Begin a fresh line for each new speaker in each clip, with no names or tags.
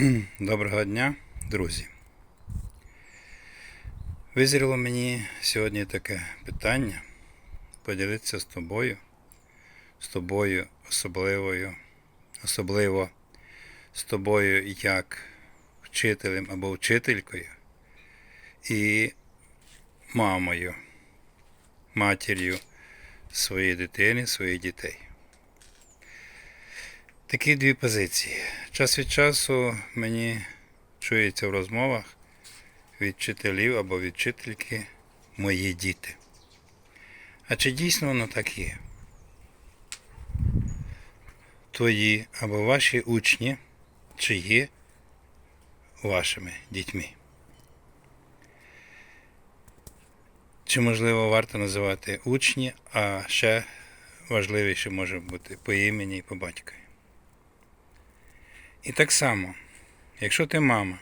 Доброго дня, друзі. Визріло мені сьогодні таке питання поділитися з тобою, з тобою особливою, особливо з тобою як вчителем або вчителькою і мамою, матір'ю своєї дитини, своїх дітей. Такі дві позиції. Час від часу мені чується в розмовах від вчителів або від вчительки мої діти. А чи дійсно воно так є? Твої або ваші учні, чи є вашими дітьми? Чи можливо варто називати учні, а ще важливіше може бути по імені і по батькові? І так само, якщо ти мама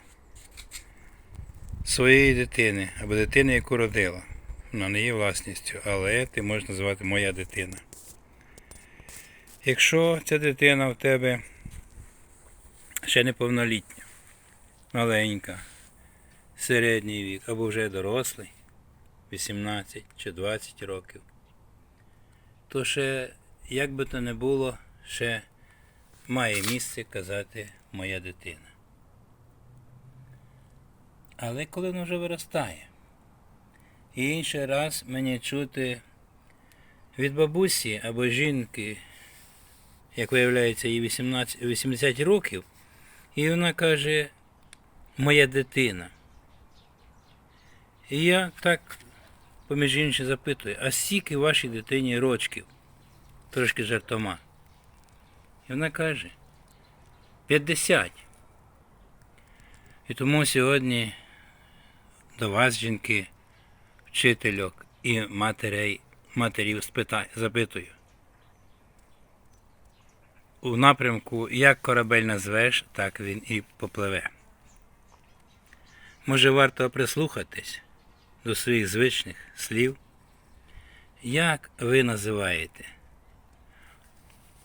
своєї дитини або дитини, яку родила, вона не є власністю, але ти можеш називати моя дитина. Якщо ця дитина в тебе ще неповнолітня, маленька, середній вік або вже дорослий, 18 чи 20 років, то ще, як би то не було, ще має місце казати моя дитина. Але коли вона вже виростає, і інший раз мені чути від бабусі або жінки, як виявляється, їй 18, 80 років, і вона каже моя дитина. І я так, поміж іншим, запитую, а скільки вашій дитині рочків? Трошки жартома. І вона каже 50. І тому сьогодні до вас, жінки, вчительок і матерей, матерів запитую. У напрямку, як корабель назвеш, так він і попливе. Може, варто прислухатись до своїх звичних слів, як ви називаєте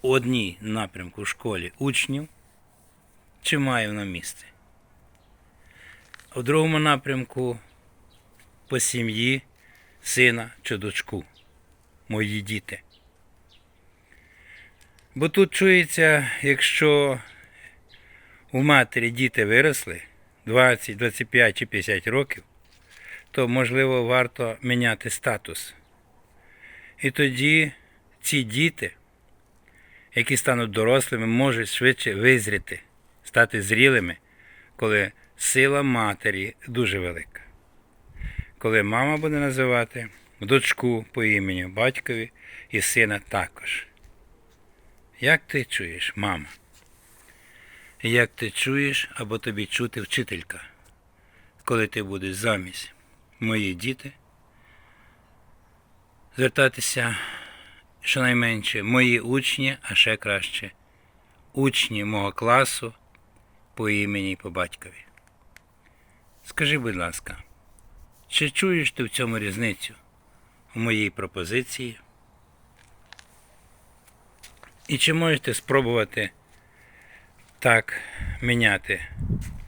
одній напрямку в школі учнів, чи має вона місце. А в другому напрямку по сім'ї сина чи дочку, мої діти. Бо тут чується, якщо у матері діти виросли 20, 25 чи 50 років, то можливо варто міняти статус. І тоді ці діти які стануть дорослими, можуть швидше визріти, стати зрілими, коли сила матері дуже велика. Коли мама буде називати дочку по імені батькові і сина також. Як ти чуєш, мама? Як ти чуєш або тобі чути вчителька, коли ти будеш замість мої діти звертатися щонайменше мої учні, а ще краще учні мого класу по імені і по батькові. Скажи, будь ласка, чи чуєш ти в цьому різницю у моїй пропозиції? І чи можете спробувати так міняти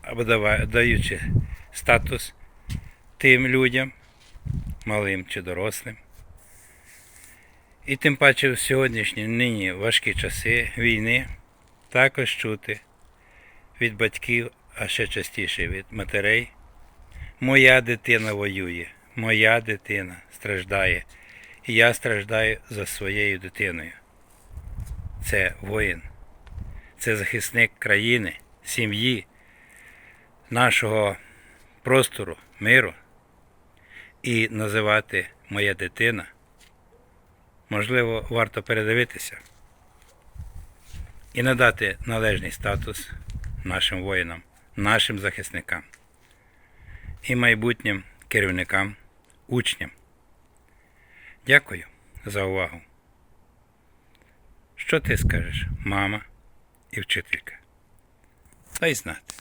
або даючи статус тим людям, малим чи дорослим? І тим паче в сьогоднішні нині важкі часи війни також чути від батьків, а ще частіше від матерей. Моя дитина воює, моя дитина страждає, і я страждаю за своєю дитиною. Це воїн, це захисник країни, сім'ї, нашого простору, миру. І називати моя дитина можливо, варто передивитися і надати належний статус нашим воїнам, нашим захисникам і майбутнім керівникам, учням. Дякую за увагу. Що ти скажеш, мама і вчителька? Дай знати.